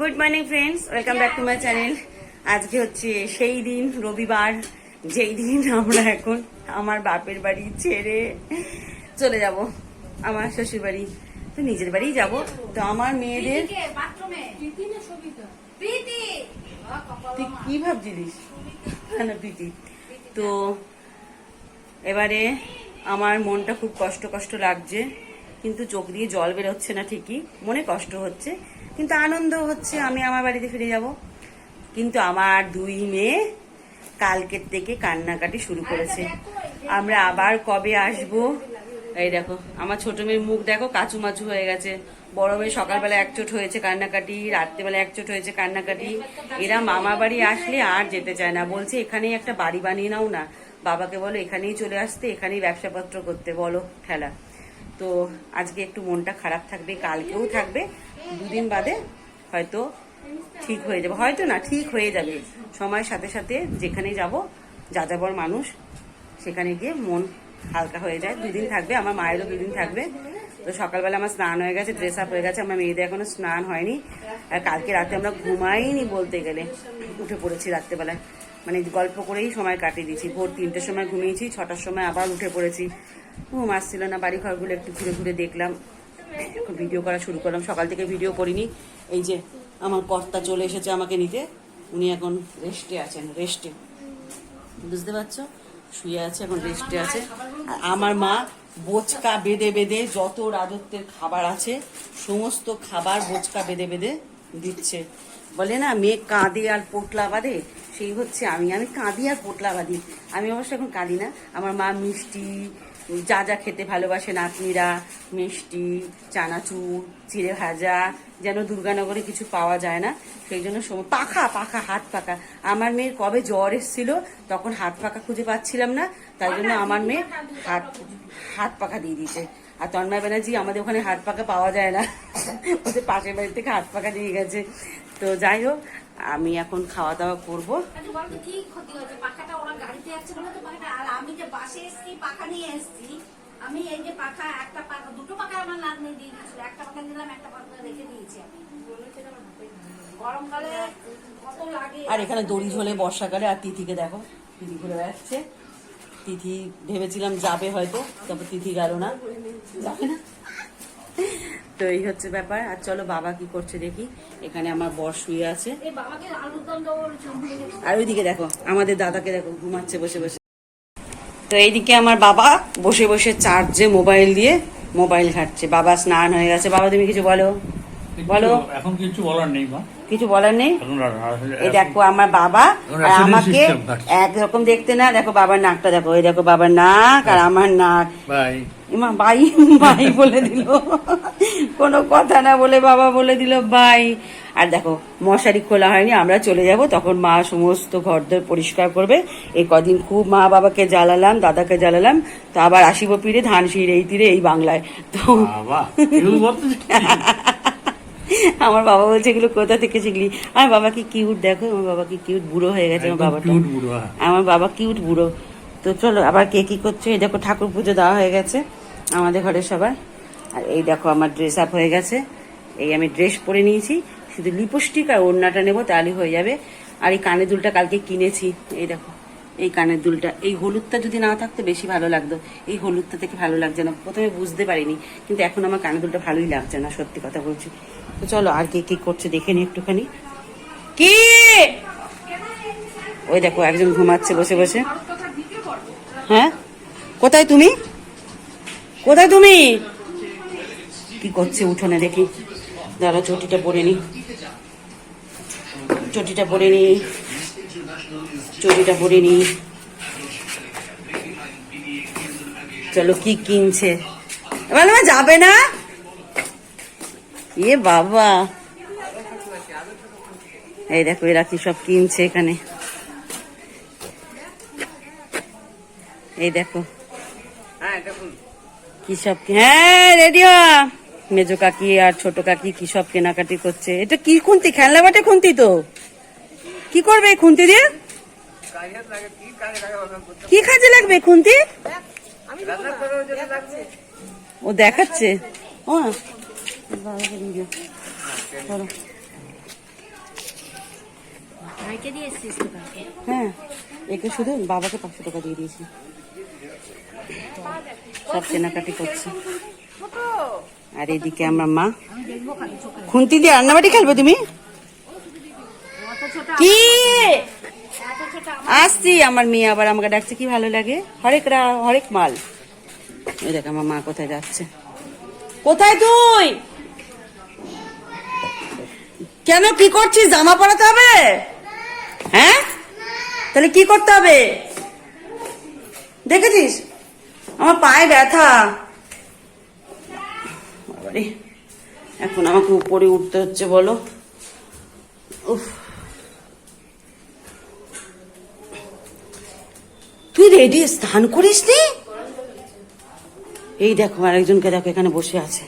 Good morning friends welcome back to my channel আজকে হচ্ছে সেই দিন রবিবার যেই দিন আমরা এখন আমার বাপের বাড়ি ছেড়ে চলে যাব। আমার শ্বশুর বাড়ি তো নিজের বাড়ি যাব। তো আমার মেয়েদের তুই কি ভাবছিলিস? না প্রীতি। তো এবারে আমার মনটা খুব কষ্ট কষ্ট লাগছে। কিন্তু চোখ দিয়ে জল বেরোচ্ছে না ঠিকই। মনে কষ্ট হচ্ছে। কিন্তু আনন্দ হচ্ছে আমি আমার বাড়িতে ফিরে যাব। কিন্তু আমার দুই মেয়ে কালকের থেকে কান্নাকাটি শুরু করেছে। আমরা আবার কবে আসব? এই দেখো, আমার ছোট মেয়ের মুখ দেখো, কাচু মাচু হয়ে গেছে। বড় মেয়ে সকালবেলা একচোট হয়েছে কান্নাকাটি, রাত্রেবেলা একচোট হয়েছে কান্নাকাটি। এরা মামা বাড়ি আসলে আর যেতে চায় না। বলছে, এখানেই একটা বাড়ি বানিয়ে নাও না। বাবাকে বলো, এখানেই চলে আসতে, এখানেই ব্যবসাপত্র করতে বলো, খেলা। তো আজকে একটু মনটা খারাপ থাকবে, কালকেও থাকবে। দুদিন বাদে হয়তো ঠিক হয়ে যাবে। হয়তো না, ঠিক হয়ে যাবে। সময়ের সাথে সাথে যেখানে যাব যা যাবর মানুষ, সেখানে গিয়ে মন হালকা হয়ে যায়। দুদিন থাকবে, আমার মায়েরও দুদিন থাকবে। তো সকালবেলা আমার স্নান হয়ে গেছে ড্রেস আপ হয়ে গেছে। আমার মেয়েদের এখনও স্নান হয়নি। আর কালকে রাতে আমরা ঘুমাইনি বলতে গেলে। উঠে পড়েছি রাত্রেবেলায়। মানে গল্প করেই সময় কাটিয়ে দিয়েছি। ভোর তিনটের সময় ঘুমিয়েছি, ছটার সময় আবার উঠে পড়েছি। ঘুম আসছিল না বাড়ি ঘরগুলো একটু ঘুরে ঘুরে দেখলাম। এখন ভিডিও করা শুরু করলাম। সকাল থেকে ভিডিও করিনি। এই যে আমার কর্তা চলে এসেছে আমাকে নিতে। উনি এখন রেস্টে আছেন, রেস্টে। বুঝতে পারছ? শুয়ে আছে, এখন রেস্টে আছে। আমার মা বোচকা বেঁধে বেঁধে যত রাজত্বের খাবার আছে, সমস্ত খাবার বোচকা বেঁধে বেঁধে দিচ্ছে। বলে না, মেয়ে কাঁদে আর পোটলা বাঁধে? সেই হচ্ছে আমি। আমি কাঁদি আর পোটলা বাঁধি। আমি অবশ্য এখন কাঁদি না। আমার মা মিষ্টি যা যা খেতে ভালোবাসে নাতনিরা মিষ্টি চানাচুর চিড়ে ভাজা যেন দুর্গানগরে কিছু পাওয়া যায় না সেই জন্য পাখা পাখা হাত পাকা আমার মেয়ের কবে জ্বর এসেছিল তখন হাত পাকা খুঁজে পাচ্ছিলাম না তাই জন্য আমার মেয়ে হাত হাত পাখা দিয়ে দিয়েছে। আর তন্ময় ব্যানার্জি আমাদের ওখানে হাত পাকা পাওয়া যায় না। ওদের পাশের বাড়ি থেকে হাত পাকা দিয়ে গেছে। তো যাই হোক আমি এখন খাওয়া দাওয়া করব। আচ্ছা ক্ষতি হয়েছে? পাখাটা ওরা গাড়িতে যাচ্ছে বলে তো পাখাটা আর আমি যে বাসে এসেছি পাখা নিয়ে এসেছি আমি এই যে পাখা একটা পাখা দুটো পাখা আমার নাতনি দিয়ে দিয়েছিল। একটা পাখা নিলাম একটা পাখা রেখে দিয়েছি। আমি গরমকালে কত লাগে? আর এখানে দড়ি ঝোলে বর্ষাকালে আর তিথিকে দেখো তিথি ঘুরে বেড়াচ্ছে। তিথি ভেবেছিলাম যাবে হয়তো তারপর তিথি গেল না। যাবে না। তো এই হচ্ছে ব্যাপার। আর চলো বাবা কি করছে দেখি। এখানে আমার বর শুয়ে আছে। আর ওইদিকে দেখো আমাদের দাদাকে দেখো ঘুমাচ্ছে বসে বসে। তো এইদিকে আমার বাবা বসে বসে চার্জে মোবাইল দিয়ে মোবাইল ঘাটছে। বাবা স্নান হয়ে গেছে। বাবা তুমি কিছু বলো? বলো। এখন কিছু বলার নেই মা। কিছু বলার নেই? এই দেখো আমার বাবা আর আমাকে একরকম দেখতে না দেখো বাবার নাকটা দেখো এই দেখো বাবার নাক আর আমার নাক। ইমা বাই বাই বলে দিল। কোনো কথা না বলে বাবা বলে দিল বাই। আর দেখো মশারি খোলা হয়নি আমরা চলে যাব তখন মা সমস্ত ঘরদোর পরিষ্কার করবে। এই কদিন খুব মা বাবাকে জ্বালালাম দাদাকে জ্বালালাম তো আবার আসিব পিড়ে ধান শির এই তীরে এই বাংলায়। তো আমার বাবা বলছে এগুলো কোথা থেকে শিখলি? আমার বাবা কি কিউট দেখো আমার বাবা কি কিউট বুড়ো হয়ে গেছে আমার বুড়ো, হ্যাঁ। আমার বাবা কিউট বুড়ো। তো চলো আবার কে কি করছে? এই দেখো ঠাকুর পুজো দেওয়া হয়ে গেছে আমাদের ঘরে সবার। আর এই দেখো আমার ড্রেস আপ হয়ে গেছে। এই আমি ড্রেস পরে নিয়েছি। শুধু লিপস্টিক আর ওড়নাটা নেব তাহলে হয়ে যাবে। আর এই কানের দুলটা কালকে কিনেছি। এই দেখো। এই কানের দুলটা, এই হলুদটা যদি না থাকতো বেশি ভালো লাগতো। এই হলুদটা থেকে ভালো লাগছে না। প্রথমে বুঝতে পারিনি, কিন্তু এখন আমার কানের দুলটা ভালোই লাগছে না, সত্যি কথা বলছি। তো চলো আর কে কি করছে দেখে নি একটুখানি। কি? ওই দেখো, একজন ঘুমাচ্ছে, বসে বসে। হ্যাঁ? কোথায় তুমি? কোথায় তুমি? কি করছে উঠোনে দেখি। দাঁড়া, চটিটা পরে নি। চটিটা পরে নি। চটিটা পরে নি চলো কি কিনছে? বলে যাবে না? এ বাবা। এই দেখো, এরা কি সব কিনছে এখানে। এই দেখো। কি সব হ্যাঁ রেডিও মেজো কাকি আর ছোট কাকি কি সব কেনাকাটি করছে। এটা কি খুন্তি? খেলনা বাটে খুন্তি তো। কি করবে খুন্তি দিয়ে? কি কাজে লাগবে খুন্তি? ও দেখাচ্ছে। হ্যাঁ একে শুধু বাবাকে পাঁচশো টাকা দিয়ে দিয়েছি। সব কেনাকাটি করছি। আর এদিকে আমার মা। খুন্তি দিয়ে রান্নাবাটি খেলবে তুমি? কি? আসছি, আমার মেয়ে আবার আমাকে ডাকছে, কি ভালো লাগে? হরেক রা, হরেক মাল। এই দেখ, আমার মা কোথায় যাচ্ছে। কোথায় তুই? কেন, কি করছিস? জামা পরাতে হবে? হ্যাঁ? তাহলে কি করতে হবে? দেখেছিস? আমার পায়ে ব্যথা। এখন আমাকে উপরে উঠতে হচ্ছে, বলো। উফ। তুই রেডি স্নান করিস নি? এই দেখো আরেকজনকে দেখো এখানে বসে আছে।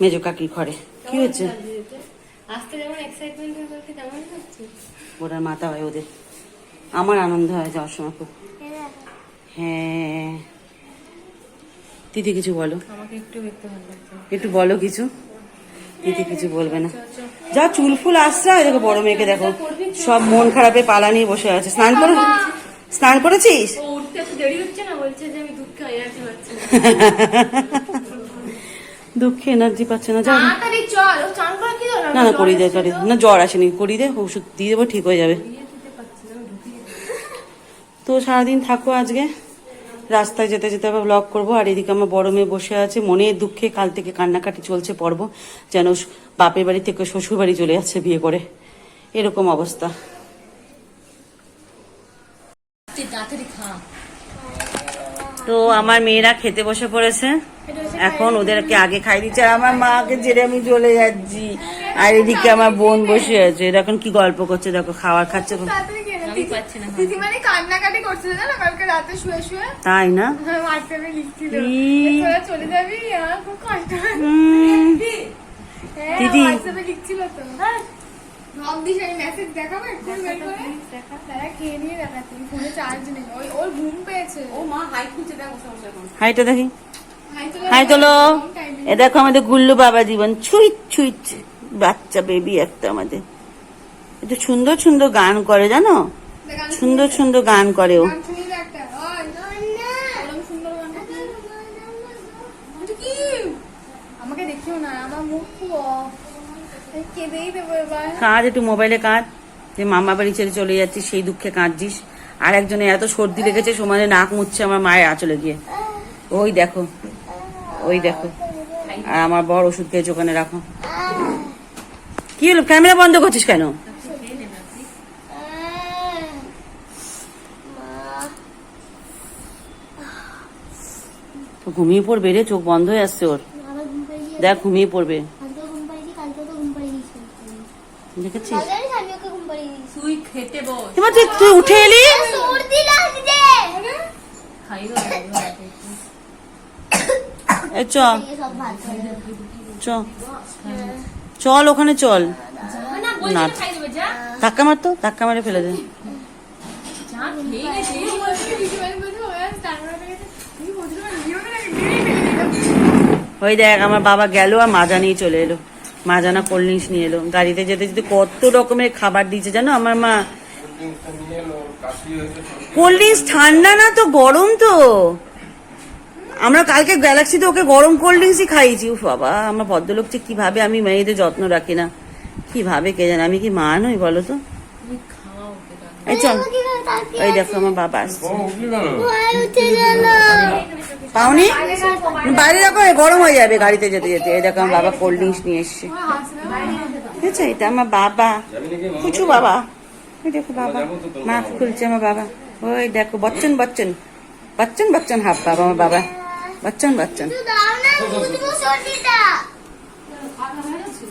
মেজো কাকির ঘরে। কি হচ্ছে। ওরা মাথা হয় ওদের। আমার আনন্দ হয় যাওয়ার সময় খুব। হ্যাঁ। দিদি কিছু বলো? একটু বলো কিছু? দিদি কিছু বলবে না। যা চুল ফুল আসছে দেখো বড় মেয়েকে দেখো। সব মন খারাপে পালা নিয়ে বসে আছে। স্নান করে। স্নান করেছিস? দুঃখে এনার্জি পাচ্ছে না দরকার না না করিয়ে দে করিয়ে না জ্বর আসেনি করিয়ে দে ওষুধ দিয়ে দেবো ঠিক হয়ে যাবে। তো সারাদিন থাকো আজকে। রাস্তায় যেতে যেতে আবার ব্লগ করব আর এদিকে আমার বড় মেয়ে বসে আছে। মনের দুঃখে কাল থেকে কান্নাকাটি চলছে পর্ব যেন বাপের বাড়ি থেকে শ্বশুর বাড়ি চলে যাচ্ছে বিয়ে করে। এরকম অবস্থা। তো আমার মেয়েরা খেতে বসে পড়েছে। এখন ওদেরকে আগে খাই দিচ্ছে। আর আমার মাকে জেরে আমি চলে যাচ্ছি। আর এদিকে আমার বোন বসে আছে। এরা এখন কি গল্প করছে? দেখো খাবার খাচ্ছে তাই না? হ্যাঁ। দিদি। হোয়াটসঅ্যাপে লিখছিল তো হ্যাঁ ভাব দিস আমি মেসেজ দেখাবো? একটু বের করে তারা খেয়ে নিয়ে দেখাচ্ছি ফোনে চার্জ নেই। ওই ওর ঘুম পেয়েছে। ও মা হাই খুঁজে দেখো হাইটা দেখি। হাই তোলো এ দেখো আমাদের গুল্লু বাবা জীবন ছুইট ছুইট বাচ্চা বেবি একটা আমাদের। একটু সুন্দর সুন্দর গান করে জানো? সুন্দর সুন্দর গান করে ও গান শুনিয়ে দে একটা ওই ওরম সুন্দর গান এটা কি আমাকে দেখিও না আমার মুখ খুব off। আমি কেঁদেই দেবো এবার কাঁদ, একটু মোবাইলে কাঁদ। যে মামা বাড়ি ছেড়ে চলে যাচ্ছিস সেই দুঃখে কাঁদছিস। আর একজনে এত সর্দি লেগেছে, সমানে নাক মুচ্ছে আমার মায়ের আঁচলে গিয়ে। ওই দেখো ওই দেখো। আর আমার বড় ওষুধ খেয়েছে, ওখানে রাখো। কি হলো, ক্যামেরা বন্ধ করছিস কেন? ঘুমিয়ে পড়বে রে, চোখ বন্ধ হয়ে আসছে ওর। দেখ, ঘুমিয়ে পড়বে কালকেও ঘুম পাড়িয়েছি কালকেও তো ঘুম পাড়িয়ে দিয়েছি দেখেছিস? তুই খেতে বস। এবার তুই তুই উঠে এলি? সর্দি লাগছে। খাইও এই চ। এই সব ভাত খাই চ। চল ওখানে চল। না ধাক্কা মার তো ধাক্কা মারে ফেলে দে। যা খেয়ে গেছে এই বলছে কিছু বলছে ও আর তারপরে আমি গেছে তুমি বলছো না। ভিডিও করে আমি ভিডিও ওই দেখ আমার বাবা গেল আর মাজা নিয়ে চলে এলো। মাজা না কোল্ড ড্রিঙ্কস নিয়ে এলো। গাড়িতে যেতে যেতে কত রকমের খাবার দিয়েছে জানো আমার মা? কোল্ড ড্রিঙ্কস ঠান্ডা না তো গরম তো। আমরা কালকে গ্যালাক্সিতে ওকে গরম কোল্ড ড্রিঙ্কসই খাইয়েছি। উফ বাবা আমার ভদ্রলোক যে কীভাবে আমি মেয়েদের যত্ন রাখি না। কীভাবে কে জানে আমি কি মা নই বলো তো? তুমি খাওয়া ওকে দাও। এই চল ওই দেখো আমার বাবা আসছে। পাওনি? বাইরে এ গরম হয়ে যাবে গাড়িতে যেতে যেতে, এই দেখো আমার বাবা কোল্ড ড্রিঙ্কস নিয়ে এসছে। ঠিক আছে, এটা আমার বাবা। কিছু বাবা। ওই দেখো বাবা। মাছ খুলছে আমার বাবা। ওই দেখো, বচ্চন বচ্চন। বচ্চন বচ্চন হাফ বাবা, আমার বাবা। বচ্চন বচ্চন।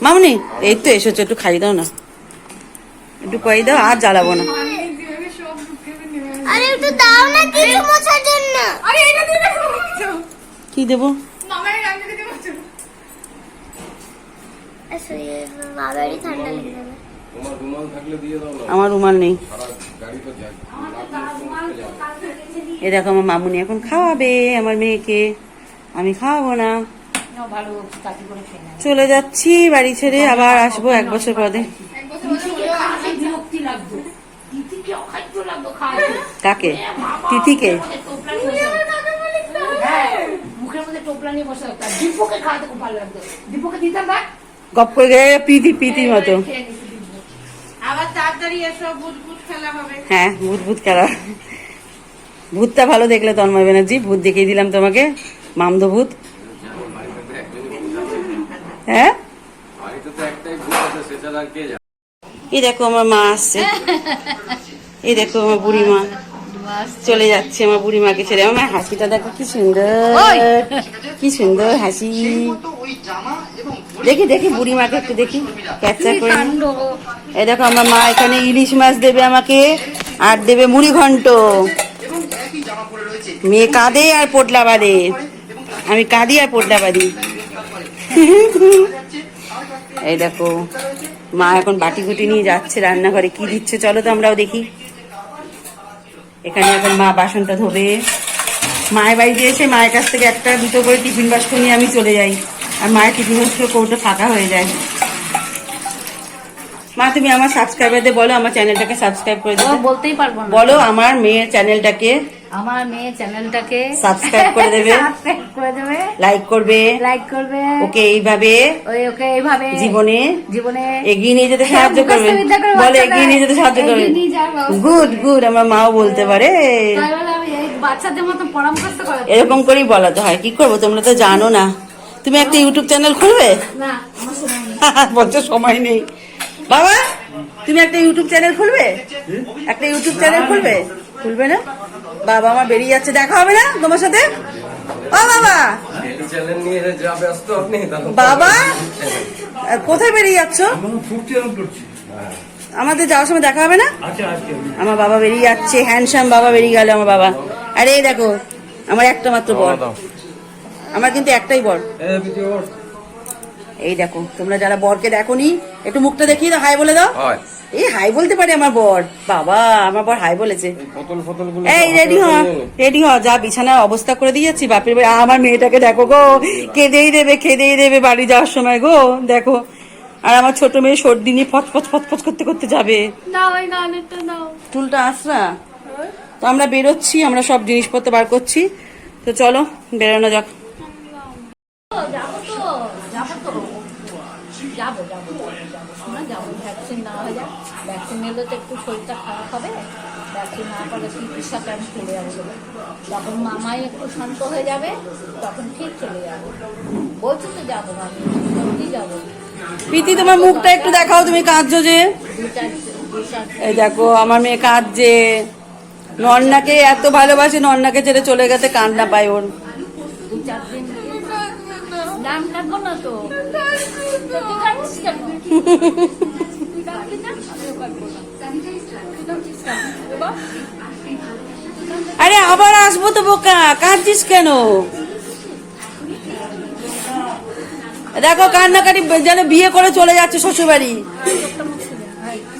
মামনি, এই তো এসেছ, একটু খাই দাও না। একটু খাই দাও, আর জ্বালাবো না। দুঃখে আরে একটু দাও না কিছু মোছার জন্য। আরে এটা দিয়ে বলছো কি দেবো? মামার গান দিতে বাবারই ঠান্ডা লেগে যাবে। দাও আমার রুমাল নেই। এ দেখো আমার মামুনি এখন খাওয়াবে আমার মেয়েকে। আমি খাওয়াবো না। চলে যাচ্ছি বাড়ি ছেড়ে আবার আসব এক বছর পরে। কাকে? তিথিকে? গপ করে গেলে প্রীতি, প্রীতির মতো। হ্যাঁ ভূত ভূত খেলা। ভূতটা ভালো দেখলে তন্ময় ব্যানার্জি, ভূত দেখিয়ে দিলাম তোমাকে, মামদো ভূত। হ্যাঁ? এই দেখো আমার মা আসছে। এই দেখো আমার বুড়ি মা চলে যাচ্ছে আমার বুড়ি মাকে ছেড়ে। আমার হাসিটা দেখো কি সুন্দর। কি সুন্দর হাসি। দেখি দেখি বুড়ি মাকে একটু দেখি। ক্যাপচার করে এই দেখো আমার মা এখানে ইলিশ মাছ দেবে আমাকে আর দেবে মুড়ি ঘন্ট। মেয়ে কাঁদে আর পোটলা বাঁধে। আমি কাঁদি আর পোটলা বাঁধি। এই দেখো মা এখন বাটি গুটি নিয়ে যাচ্ছে রান্নাঘরে কি দিচ্ছে চলো তো আমরাও দেখি। এখানে এখন মা বাসনটা ধোবে। মায়ের বাড়িতে এসে মায়ের কাছ থেকে একটা দুটো করে টিফিন বাস্ক নিয়ে আমি চলে যাই। আর মায়ের টিফিন বাস্ক কৌটো ফাঁকা হয়ে যায়। মা তুমি আমার সাবস্ক্রাইবারদের বলো আমার চ্যানেলটাকে সাবস্ক্রাইব করে দাও বলতেই পারব বলো আমার মেয়ের চ্যানেলটাকে আমার মেয়ে চ্যানেলটাকে সাবস্ক্রাইব করে দেবে। সাবস্ক্রাইব করে দেবে। লাইক করবে। লাইক করবে। ওকে এইভাবে। ওই ওকে এইভাবে। জীবনে। জীবনে। এগিয়ে নিয়ে যেতে সাহায্য করবে। বলে এগিয়ে নিয়ে যেতে সাহায্য করবে। গুড গুড আমার মাও বলতে পারে। তাই বলে আমি এই বাচ্চাদের মতো পরামর্শ করে এরকম করেই বলাতে হয়। কি করব তোমরা তো জানো না। তুমি একটা ইউটিউব চ্যানেল খুলবে? না আমার সময় নেই। বলছো সময় নেই। বাবা তুমি একটা ইউটিউব চ্যানেল খুলবে? একটা ইউটিউব চ্যানেল খুলবে? খুলবে না? বাবা আমার বেরিয়ে যাচ্ছে দেখা হবে না তোমার সাথে? ও বাবা! বাবা! কোথায় বেরিয়ে যাচ্ছ? আমাদের যাওয়ার সময় দেখা হবে না? আমার বাবা বেরিয়ে যাচ্ছে হ্যান্ডসাম বাবা বেরিয়ে গেল আমার বাবা। আরে দেখো আমার একটা মাত্র বর। আমার কিন্তু একটাই বর। এই দেখো তোমরা যারা বরকে দেখোনি একটু মুখটা দেখিয়ে দাও হাই বলে দাও। এই হাই বলতে পারে আমার বর। বাবা আমার বর হাই বলেছে। এই রেডি হ রেডি হ যা বিছানার অবস্থা করে দিয়েছি বাপের বাড়ি আমার মেয়েটাকে দেখো গো কেঁদেই দেবে খেদেই দেবে বাড়ি যাওয়ার সময় গো দেখো। আর আমার ছোট মেয়ে সর্দি নিয়ে ফচ ফচ ফচ ফচ করতে করতে যাবে। চুলটা আসরা তো আমরা বেরোচ্ছি আমরা সব জিনিসপত্র বার করছি। তো চলো বেরোনো যাক। ভ্যাকসিন নেওয়া হয়ে যায় ভ্যাকসিন নিলে তো একটু শরীরটা খারাপ হবে। ভ্যাকসিন না করলে চিকিৎসার সাথে আমি চলে যাব যখন মামাই একটু শান্ত হয়ে যাবে তখন ঠিক চলে যাব। বলছি তো যাব আমি সত্যি যাব। প্রীতি তোমার মুখটা একটু দেখাও তুমি কাঁদছো যে? এই দেখো আমার মেয়ে কাঁদছে। নন্নাকে এত ভালোবাসে নন্নাকে ছেড়ে চলে গেছে কান্না পায় ওর। নাম না তো? আরে আবার আসব তো বোকা, কাঁদছিস কেন? দেখো, কান্নাকাটি যেন বিয়ে করে চলে যাচ্ছে শ্বশুরবাড়ি।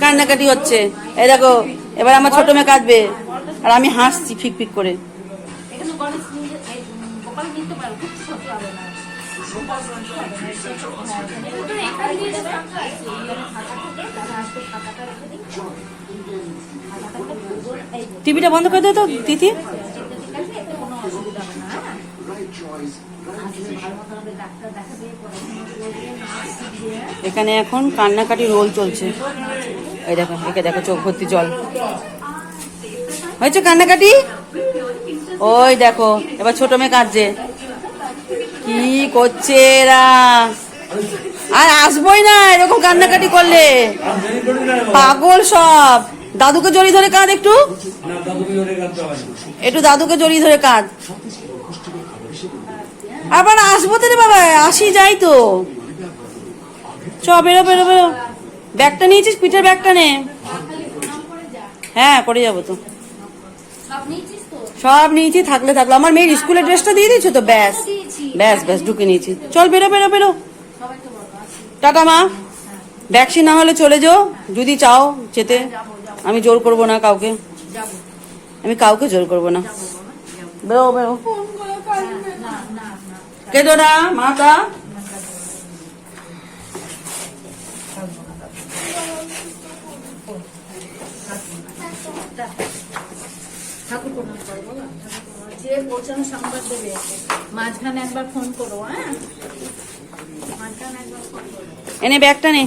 কান্নাকাটি হচ্ছে। এই দেখো, এবার আমার ছোট মেয়ে কাঁদবে, আর আমি হাসছি ফিক ফিক করে। টিভিটা বন্ধ করে দে তো, তিথি। এখানে এখন কান্নাকাটি রোল চলছে। এই দেখো, একে দেখো চোখ ভর্তি জল। হয়েছে কান্নাকাটি? ওই দেখো, এবার ছোট মেয়ে কাঁদছে। কি করছে এরা? আর আসবোই না, এরকম কান্নাকাটি করলে। পাগল সব। দাদুকে জড়িয়ে ধরে কাঁদ একটু। একটু দাদুকে জড়িয়ে ধরে কাঁদ। আবার আসব তো রে বাবা, আসি যাই তো। চ, বেরো বেরো বেরো। ব্যাগটা নিয়েছিস? পিঠের ব্যাগটা নে। হ্যাঁ করে যাব তো। সব নিয়েছি, থাকলে থাকল। আমার মেয়ের স্কুলের ড্রেসটা দিয়ে দিয়েছ তো? ব্যাস। ব্যাস ব্যাস, ঢুকে নিয়েছি। চল বেরো বেরো বেরো। টাটা, মা। ভ্যাকসিন না হলে চলে যাও। যদি চাও যেতে। আমি জোর করব না কাউকে। আমি কাউকে জোর করব না। বেরো বেরো। কেদো না মাতা ঠাকুর প্রণাম যে পৌঁছানো সংবাদ দেবে মাঝখানে একবার ফোন করো হ্যাঁ? এনে ব্যাগটা নে।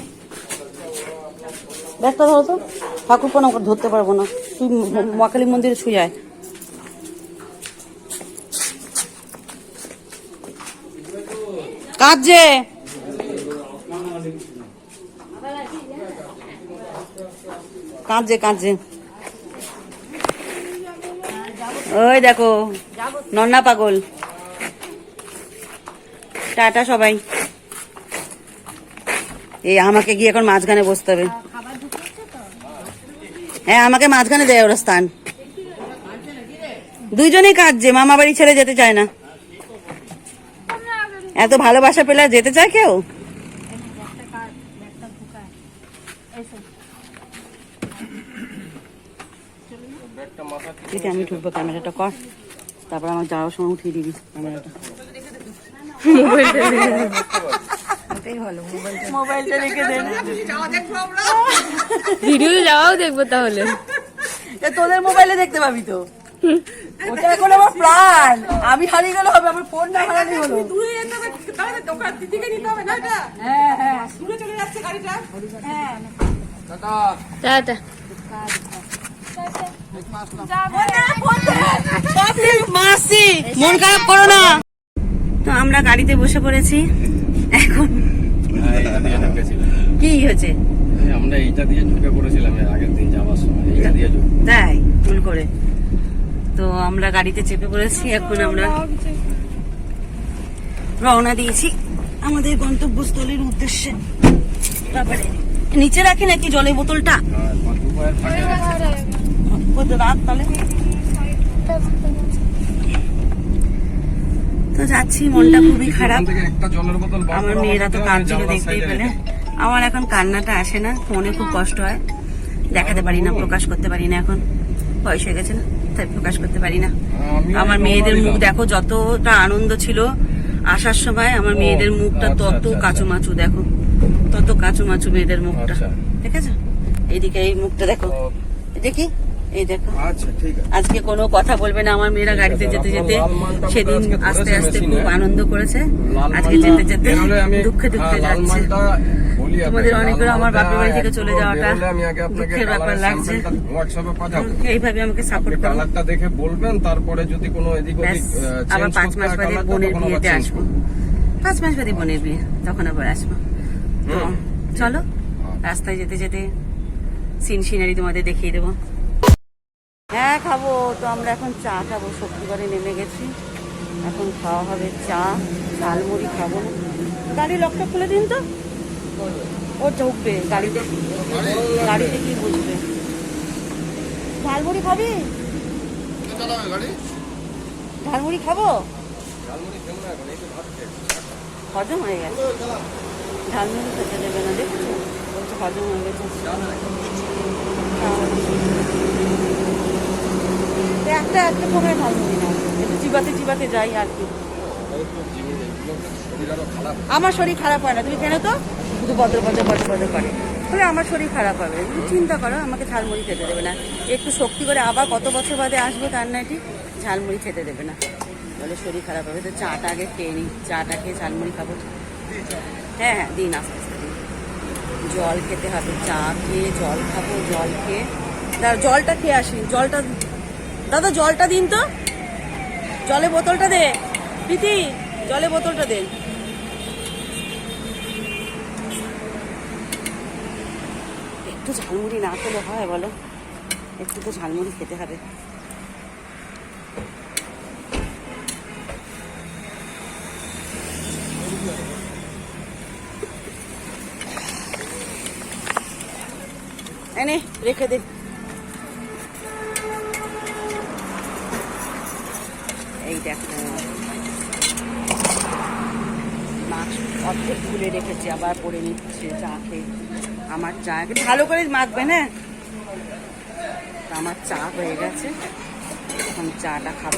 ব্যাগটা ধরো তো। ঠাকুর প্রণাম ধরতে পারব না। তুই মহাকালী মন্দিরে ছুঁয়ে আয়। কাঁদছে। কাঁদছে কাঁদছে। ওই দেখো, নন্না পাগল। টাটা সবাই। এই, আমাকে গিয়ে এখন মাঝখানে বসতে হবে। হ্যাঁ আমাকে মাঝখানে দেয় ওরা স্থান। দুইজনেই কাঁদছে মামা বাড়ি ছেড়ে যেতে চায় না। এত ভালোবাসা পেলে যেতে চায় কেউ? আছে, আমি ঢুকবো ক্যামেরাটা কর। তারপর আমার যাওয়ার সময় উঠিয়ে দিবি ক্যামেরাটা। ভিডিও যাওয়াও দেখব তাহলে। এ তোদের মোবাইলে দেখতে পাবি তো। ওটা এখন আমার প্রাণ। আমি হারিয়ে গেলে হবে আমার ফোন না হারালে হলো। হ্যাঁ হ্যাঁ। দূরে চলে যাচ্ছে গাড়িটা টাটা। মাসি মন খারাপ করো না। তো আমরা গাড়িতে বসে পড়েছি। এখন হ্যাঁ। কি হয়েছে? আমরা এইটা দিয়ে ঢুকে পড়েছিলাম আগের দিন যাওয়ার সময় এইটা দিয়ে তাই ভুল করে। তো আমরা গাড়িতে চেপে পড়েছি এখন আমরা রওনা দিয়েছি আমাদের গন্তব্যস্থলের উদ্দেশ্যে। তারপরে নিচে রাখি নাকি জলের বোতলটা? তো যাচ্ছি মনটা খুবই খারাপ। আমার মেয়েরা তো কাঁদছিল দেখতেই পেলে। আমার এখন কান্নাটা আসে না ফোনে খুব কষ্ট হয়। দেখাতে পারি না প্রকাশ করতে পারি না এখন। বয়স হয়ে গেছে না তাই প্রকাশ করতে পারি না। আমার মেয়েদের মুখ দেখো যতটা আনন্দ ছিল আসার সময় আমার মেয়েদের মুখটা আচ্ছা, তত কাঁচু কাচুমাচু দেখো। তত কাচুমাচু মেয়েদের মুখটা। আচ্ছা। ঠিক আছে? এইদিকে এই মুখটা দেখো। দেখি এই দেখো। আচ্ছা আজকে কোনো কথা বলবে না আমার মেয়েরা গাড়িতে যেতে যেতে সেদিন আস্তে আস্তে খুব আনন্দ করেছে। আজকে যেতে যেতে আমি দুঃখে দুঃখে হ্যাঁ, যাচ্ছে। তোমাদের অনেকগুলো আমার বাপের বাড়ি থেকে চলে যাওয়াটা দুঃখের ব্যাপার লাগছে। এইভাবে আমাকে সাপোর্ট করো। দেখে বলবেন তারপরে যদি কোনো এদিক ওদিক আবার পাঁচ মাস বাদে বোনের বিয়েতে আসব। পাঁচ মাস বাদে বোনের বিয়ে তখন আবার আসব। চলো রাস্তায় যেতে যেতে সিন সিনারি তোমাদের দেখিয়ে দেবো। হ্যাঁ খাব। তো আমরা এখন চা খাব। শক্তিগড়ে নেমে গেছি। এখন খাওয়া হবে চা। ঝালমুড়ি খাব। গাড়ি লকটা খুলে দিন তো। ও ঢুকবে। গাড়িতে গাড়িতে কি বুঝবে। ঝালমুড়ি খাবি? ঝালমুড়ি খাব? হজম হয়ে গেছে। ঝালমুড়ি খেতে দেবে না, দেখছ? বলছে হজম হয়ে গেছে। একটা একটা করে ঝালমুড়ি না। একটু চিবাতে চিবাতে যাই আর কি। আমার শরীর খারাপ হয় না। তুমি কেন তো? শুধু বদল বদল বদল বদল করে। তাহলে আমার শরীর খারাপ হবে। তুমি চিন্তা করো, আমাকে ঝালমুড়ি খেতে দেবে না। একটু শক্তি করে আবার কত বছর বাদে আসব তার নাকি ঝালমুড়ি খেতে দেবে না। বলে শরীর খারাপ হবে। তো চাটা আগে খেয়ে নিই। চাটা খেয়ে ঝালমুড়ি খাব। হ্যাঁ হ্যাঁ দিন আস্তে আস্তে দিন। জল খেতে হবে। চা খেয়ে জল খাব, জল খেয়ে। জলটা খেয়ে আসি। জলটা দাদা, জলটা দিন তো। জলে বোতলটা দে। প্রীতি জলে বোতলটা দে। একটু ঝালমুড়ি না খেলে হয় বলো? একটু তো ঝালমুড়ি খেতে হবে। এনে, রেখে দে এই দেখো মাস্ক অর্ধেক খুলে রেখেছি, আবার পরে নিচ্ছে চা আমার চা একটু ভালো করে মাখবে, না? তো আমার চা হয়ে গেছে। এখন চাটা খাব,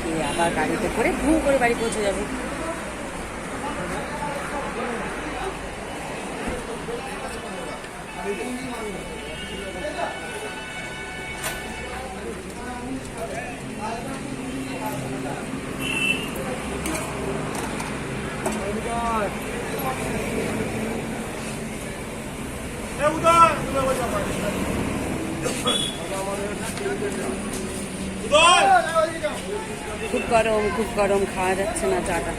খেয়ে আবার গাড়িতে করে ভু করে বাড়ি পৌঁছে যাব। খুব গরম খুব গরম খাওয়া যাচ্ছে না চাটা।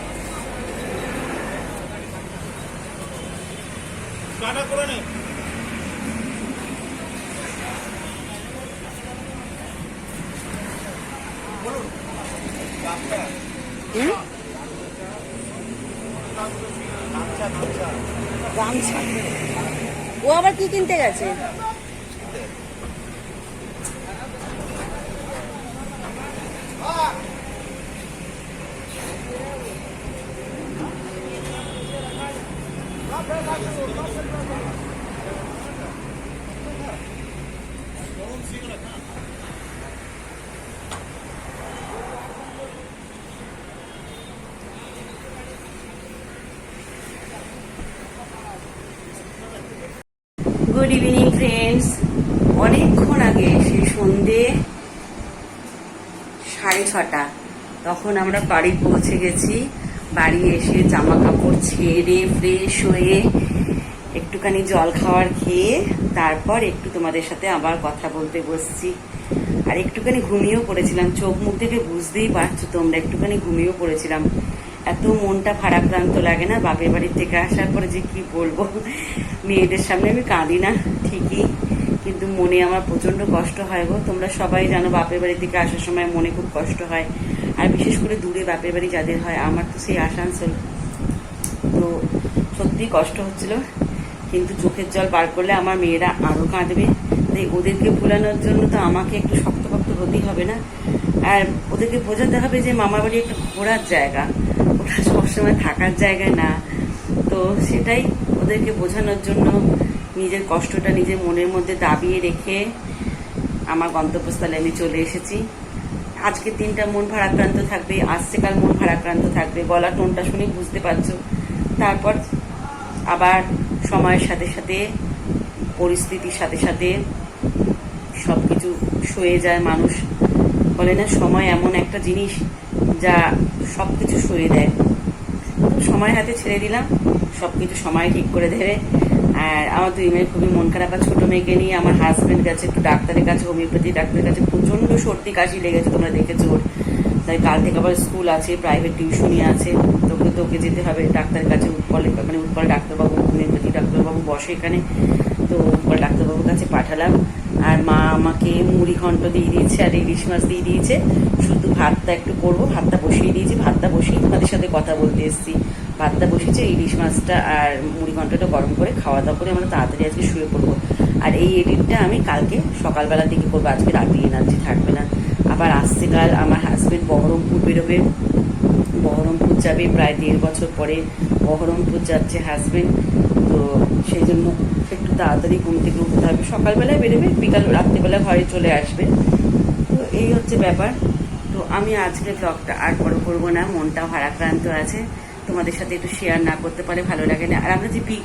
হুম? গামছা ও আবার কি কিনতে গেছে? গুড ইভিনিং ফ্রেন্ডস অনেকক্ষণ আগে, সেই সন্ধে সাড়ে ছটা, তখন আমরা বাড়ি পৌঁছে গেছি। বাড়ি এসে জামা কাপড় ছেড়ে ফ্রেশ হয়ে একটুখানি জল খাওয়ার খেয়ে, তারপর একটু তোমাদের সাথে আবার কথা বলতে বসছি। আর একটুখানি ঘুমিয়েও পড়েছিলাম। চোখ মুখ থেকে বুঝতেই পারছ তোমরা, একটুখানি ঘুমিয়েও পড়েছিলাম। এত মনটা ভারাক্রান্ত লাগে না বাপের বাড়ির থেকে আসার পরে যে কি বলব? মেয়েদের সামনে আমি কাঁদি না, ঠিকই। কিন্তু মনে আমার প্রচণ্ড কষ্ট হয় গো। তোমরা সবাই জানো বাপের বাড়ি থেকে আসার সময় মনে খুব কষ্ট হয়। আর বিশেষ করে দূরে বাপের বাড়ি যাদের হয়, আমার তো সেই আসানসোল। তো সত্যি কষ্ট হচ্ছিল। কিন্তু চোখের জল বার করলে আমার মেয়েরা আরও কাঁদবে। তাই ওদেরকে ভুলানোর জন্য তো আমাকে একটু শক্তপক্ত হতেই হবে না। আর ওদেরকে বোঝাতে হবে যে মামা বাড়ি একটা ঘোরার জায়গা। ওটা সবসময় থাকার জায়গা না। তো সেটাই ওদেরকে বোঝানোর জন্য নিজের কষ্টটা নিজের মনের মধ্যে দাবিয়ে রেখে আমার গন্তব্যস্থলে আমি চলে এসেছি। আজকের দিনটা মন ভারাক্রান্ত থাকবে, আসছে কাল মন ভারাক্রান্ত থাকবে। গলা টোনটা শুনে বুঝতে পারছ। তারপর আবার সময়ের সাথে সাথে, পরিস্থিতির সাথে সাথে সব কিছু সয়ে যায়। মানুষ বলে না, সময় এমন একটা জিনিস যা সব কিছু সরিয়ে দেয়। সময় হাতে ছেড়ে দিলাম সব কিছু সময় ঠিক করে দেবে আর আমার দুই মেয়ের খুবই মন খারাপ, আর ছোটো মেয়েকে নিয়ে আমার হাজব্যান্ড গেছে, একটু ডাক্তারের কাছে হোমিওপ্যাথি ডাক্তারের কাছে। প্রচণ্ড সর্দি কাশি লেগেছে, তোমরা দেখেছ ওর। তাই কাল থেকে আবার স্কুল আছে প্রাইভেট টিউশনই আছে। তোকে তোকে যেতে হবে ডাক্তারের কাছে উৎপলে মানে উৎপলে ডাক্তারবাবু হোমিওপ্যাথি ডাক্তারবাবু বসে এখানে। তো উৎপল ডাক্তারবাবুর কাছে পাঠালাম। আর মা আমাকে মুড়ি ঘন্ট দিয়ে দিয়েছে আর ইলিশ মাছ দিয়ে দিয়েছে। শুধু ভাতটা একটু করব, ভাতটা বসিয়ে দিয়েছি, ভাতটা বসিয়ে তোমাদের সাথে কথা বলতে এসেছি। ভাতটা বসিয়েছে, ইলিশ মাছটা আর মুড়ি ঘন্টটা গরম করে খাওয়া দাওয়া করে আমরা তাড়াতাড়ি আজকে শুয়ে পড়ব। আর এই এডিটটা আমি কালকে সকালবেলার দিকে করব, আজকে রাত্রি এনার্জি থাকবে না। আবার আসছে কাল আমার হাজব্যান্ড বহরমপুর বেরোবে। বহরমপুর যাবে প্রায় দেড় বছর পরে। বহরমপুর যাচ্ছে হাজবেন্ড তো সেই জন্য একটু তাড়াতাড়ি ঘুম থেকে উঠতে হবে। সকালবেলায় বেরোবে, বিকাল রাত্রিবেলা ঘরে চলে আসবে। তো এই হচ্ছে ব্যাপার। তো আমি আজকে ব্লগটা আর বড় করব না, মনটাও ভারাক্রান্ত আছে। তোমাদের সাথে একটু শেয়ার না করতে পারে, ভালো লাগে না। আর আমরা যে পিক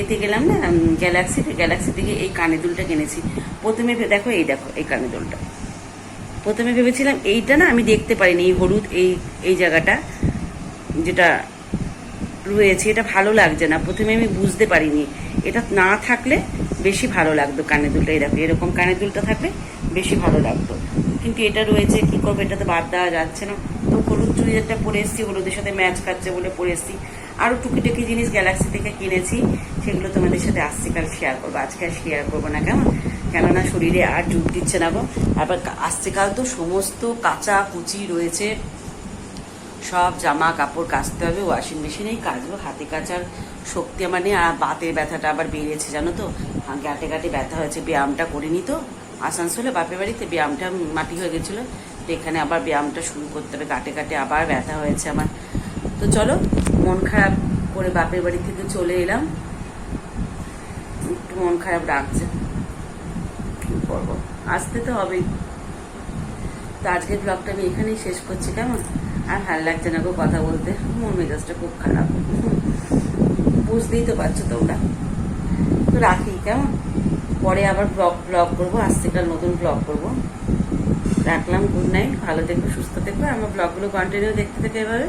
এতে গেলাম না গ্যালাক্সিতে গ্যালাক্সি থেকে এই কানে দুলটা কিনেছি। প্রথমে দেখো, এই দেখো, এই কানে দুলটা। প্রথমে ভেবেছিলাম এইটা না, আমি দেখতে পারিনি, এই হলুদ, এই এই জায়গাটা যেটা রয়েছে, এটা ভালো লাগছে না। প্রথমে আমি বুঝতে পারিনি এটা না থাকলে বেশি ভালো লাগতো কানের দুলটা, এরকম এরকম কানের দুলটা থাকলে বেশি ভালো লাগতো। কিন্তু এটা রয়েছে, কি করব, এটা তো বাদ দেওয়া যাচ্ছে না। তো হলুদ চুড়িদারটা পরে এসেছি, হলুদের সাথে ম্যাচ খাচ্ছে বলে পরে এসেছি। আরও টুকিটাকি জিনিস গ্যালাক্সি থেকে কিনেছি, সেগুলো তোমাদের সাথে আসছে, কাল শেয়ার করব। আজকে আর শেয়ার করব না, কেমন? কেননা শরীরে আর জুট দিচ্ছে না গো। আবার আসছে কাল তো সমস্ত কাঁচা কুচি রয়েছে সব জামা কাপড় কাচতে হবে ওয়াশিং মেশিনেই কাচবো হাতে কাচার শক্তি আমার নেই আর বাতের ব্যথাটা আবার বেড়েছে জানো তো? গাঁটে গাঁটে ব্যথা হয়েছে ব্যায়ামটা করিনি তো। আসানসোলে বাপের বাড়িতে ব্যায়ামটা মাটি হয়ে গেছিল তো এখানে আবার ব্যায়ামটা শুরু করতে হবে গাঁটে গাঁটে আবার ব্যথা হয়েছে আমার। তো চলো মন খারাপ করে বাপের বাড়ি থেকে চলে এলাম। একটু মন খারাপ রাখছে কি করব? আসতে তো হবেই। তো আজকের ব্লগটা আমি এখানেই শেষ করছি কেমন? আর হাল লাগছে না কথা বলতে। মন মেজাজটা খুব খারাপ। বুঝতেই তো পারছ তোমরা। তো রাখি, কেমন? পরে আবার ব্লগ ব্লগ করব। আজকে থেকে নতুন ব্লগ করব। রাখলাম গুড নাইট ভালো দেখবে সুস্থ দেখবে আমার ব্লগগুলো কন্টিনিউ দেখতে থেকে এভাবে।